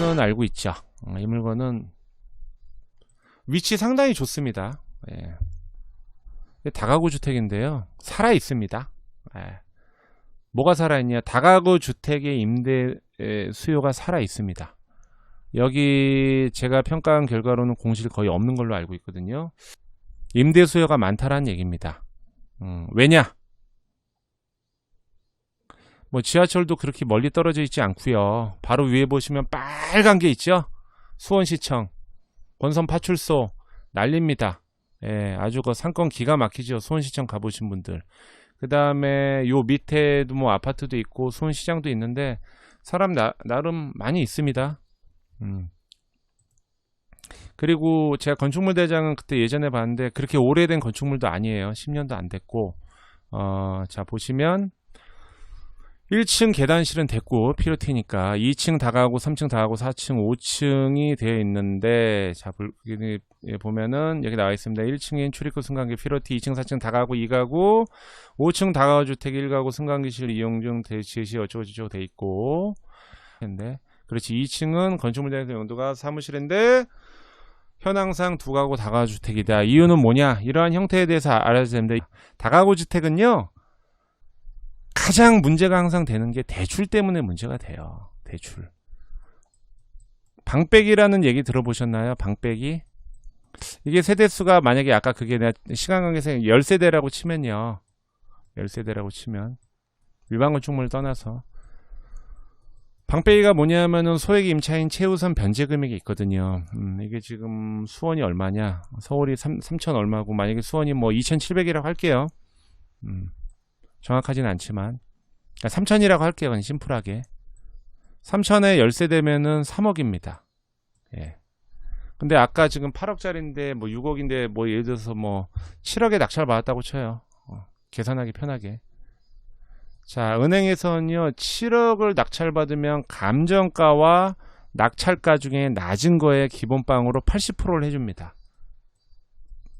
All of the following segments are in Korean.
물건은 알고 있죠. 어, 이 물건은 위치 상당히 좋습니다. 예. 다가구 주택인데요. 살아 있습니다. 예. 뭐가 살아있냐? 다가구 주택의 임대 에, 수요가 살아 있습니다. 여기 제가 평가한 결과로는 공실 거의 없는 걸로 알고 있거든요. 임대 수요가 많다라는 얘기입니다. 음, 왜냐? 뭐 지하철도 그렇게 멀리 떨어져 있지 않고요. 바로 위에 보시면 빨간 게 있죠. 수원시청, 권선 파출소 난립니다. 예, 아주 그 상권 기가 막히죠. 수원시청 가보신 분들. 그 다음에 요 밑에도 뭐 아파트도 있고 수원시장도 있는데 사람 나, 나름 많이 있습니다. 음. 그리고 제가 건축물 대장은 그때 예전에 봤는데 그렇게 오래된 건축물도 아니에요. 10년도 안 됐고 어, 자 보시면 1층 계단실은 됐고 피로티니까. 2층 다가고 3층 다가고 4층 5층이 되어 있는데 자 보면은 여기 나와 있습니다. 1층인 출입구 승강기 피로티 2층 4층 다가고 2가구 5층 다가구 주택 1가구 승강기실 이용 중 대시시 어쩌고저쩌고 돼 있고. 근데 그렇지. 2층은 건축물 대에서 용도가 사무실인데 현황상 두 가구 다가구 주택이다. 이유는 뭐냐? 이러한 형태에 대해서 알아야 됩니다 다가구 주택은요 가장 문제가 항상 되는 게 대출 때문에 문제가 돼요. 대출. 방빼기라는 얘기 들어보셨나요? 방빼기? 이게 세대수가 만약에 아까 그게 내가 시간 관계상 10세대라고 치면요. 10세대라고 치면 일반 건축물을 떠나서 방빼기가 뭐냐면은 소액 임차인 최우선 변제 금액이 있거든요. 음, 이게 지금 수원이 얼마냐? 서울이 3, 3천 얼마고 만약에 수원이 뭐 2,700이라고 할게요. 음. 정확하진 않지만 3천이라고 할게요. 그냥 심플하게 3천에 열세 되면은 3억입니다. 예. 근데 아까 지금 8억짜리인데 뭐 6억인데 뭐 예를 들어서 뭐 7억에 낙찰 받았다고 쳐요. 어, 계산하기 편하게. 자, 은행에서는요. 7억을 낙찰 받으면 감정가와 낙찰가 중에 낮은 거에 기본빵으로 80%를 해줍니다.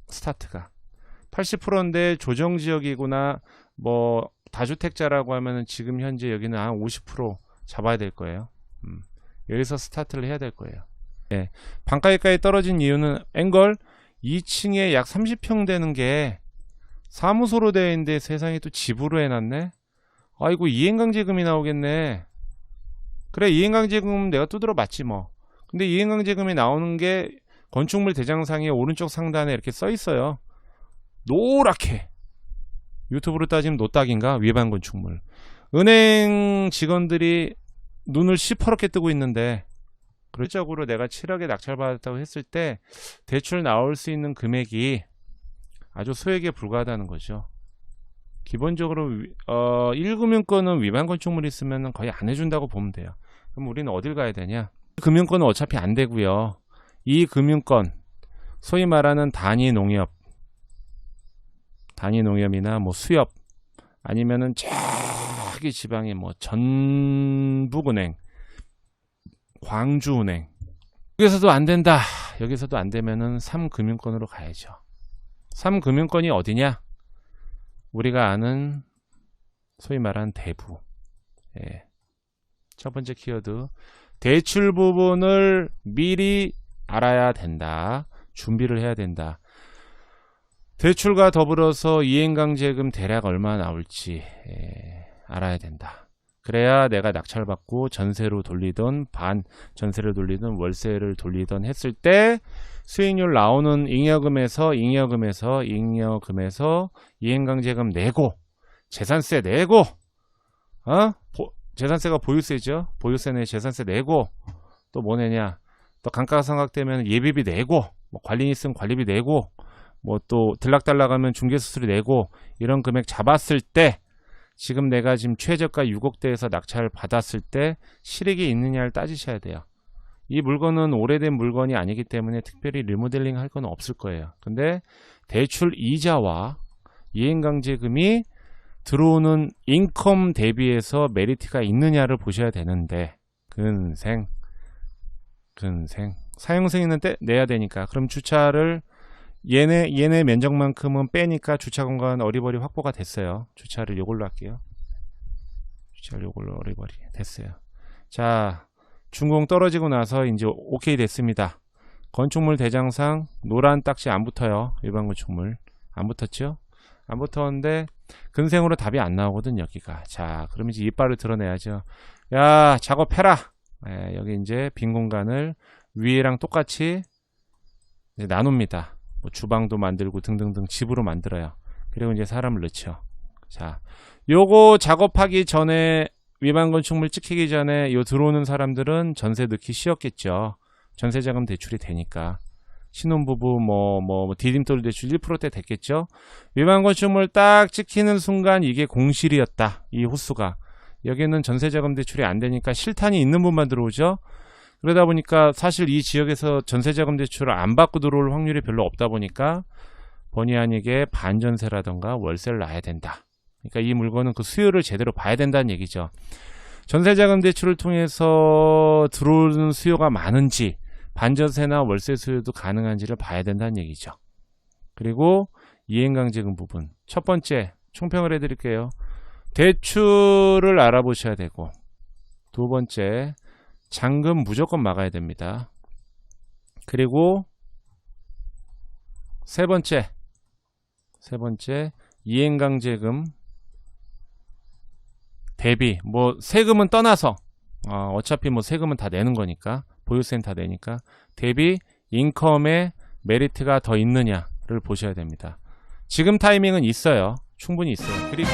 스타트가. 80%인데 조정 지역이거나 뭐 다주택자라고 하면은 지금 현재 여기는 한 50% 잡아야 될 거예요. 음, 여기서 스타트를 해야 될 거예요. 예. 반가까지 떨어진 이유는 앵걸 2층에 약 30평 되는 게 사무소로 되어 있는데 세상에 또 집으로 해놨네. 아이고 이행강제금이 나오겠네. 그래 이행강제금 내가 두드려 맞지 뭐. 근데 이행강제금이 나오는 게 건축물 대장상의 오른쪽 상단에 이렇게 써 있어요. 노랗게 유튜브로 따지면 노딱인가? 위반 건축물. 은행 직원들이 눈을 시퍼렇게 뜨고 있는데 그렇적으로 내가 7억에 낙찰받았다고 했을 때 대출 나올 수 있는 금액이 아주 소액에 불과하다는 거죠. 기본적으로 위- 어, 1금융권은 위반 건축물이 있으면 거의 안 해준다고 보면 돼요. 그럼 우리는 어딜 가야 되냐? 금융권은 어차피 안 되고요. 이 금융권 소위 말하는 단위 농협 단위 농협이나 뭐 수협 아니면은 저기 지방에 뭐 전북은행, 광주은행 여기서도 안 된다. 여기서도 안 되면은 3금융권으로 가야죠. 3금융권이 어디냐? 우리가 아는 소위 말하는 대부. 예. 첫 번째 키워드 대출 부분을 미리 알아야 된다. 준비를 해야 된다. 대출과 더불어서 이행강제금 대략 얼마 나올지 예, 알아야 된다. 그래야 내가 낙찰받고 전세로 돌리던 반 전세를 돌리던 월세를 돌리던 했을 때 수익률 나오는 잉여금에서 잉여금에서 잉여금에서 이행강제금 내고 재산세 내고 어? 보- 재산세가 보유세죠. 보유세 내 재산세 내고 또 뭐 내냐? 또 감가상각 되면 예비비 내고 뭐 관리인 있으면 관리비 내고 뭐 또 들락달락하면 중개수수료 내고 이런 금액 잡았을 때 지금 내가 지금 최저가 6억대에서 낙찰 받았을 때 실익이 있느냐를 따지셔야 돼요. 이 물건은 오래된 물건이 아니기 때문에 특별히 리모델링 할 건 없을 거예요. 근데 대출 이자와 이행강제금이 들어오는 인컴 대비해서 메리트가 있느냐를 보셔야 되는데 근생 근생 사용승인은 떼, 내야 되니까 그럼 주차를 얘네 얘네 면적만큼은 빼니까 주차 공간 어리버리 확보가 됐어요. 주차를 요걸로 할게요. 주차를 요걸로 어리버리 됐어요. 자 준공 떨어지고 나서 이제 오케이 됐습니다. 건축물 대장상 노란 딱지 안 붙어요. 일반 건축물 안 붙었죠? 안 붙었는데 근생으로 답이 안 나오거든 여기가. 자, 그러면 이제 이빨을 드러내야죠. 야, 작업해라. 예, 여기 이제 빈 공간을 위에랑 똑같이 나눕니다. 뭐 주방도 만들고 등등등 집으로 만들어요. 그리고 이제 사람을 넣죠. 자, 요거 작업하기 전에 위반 건축물 찍히기 전에 요 들어오는 사람들은 전세 넣기 쉬웠겠죠. 전세자금 대출이 되니까. 신혼부부 뭐, 뭐, 뭐 디딤돌 대출 1%대 됐겠죠. 위반 건축물 딱 찍히는 순간 이게 공실이었다. 이 호수가. 여기는 전세자금 대출이 안 되니까 실탄이 있는 분만 들어오죠. 그러다 보니까 사실 이 지역에서 전세자금 대출을 안 받고 들어올 확률이 별로 없다 보니까 본의 아니게 반전세라던가 월세를 놔야 된다. 그러니까 이 물건은 그 수요를 제대로 봐야 된다는 얘기죠. 전세자금 대출을 통해서 들어오는 수요가 많은지 반전세나 월세 수요도 가능한지를 봐야 된다는 얘기죠. 그리고 이행강제금 부분. 첫 번째, 총평을 해드릴게요. 대출을 알아보셔야 되고, 두 번째, 잔금 무조건 막아야 됩니다. 그리고 세 번째, 세 번째, 이행강제금 대비, 뭐, 세금은 떠나서, 어, 어차피 뭐 세금은 다 내는 거니까, 보유세는 다 내니까, 대비 인컴에 메리트가 더 있느냐를 보셔야 됩니다. 지금 타이밍은 있어요. 충분히 있어요. 그리고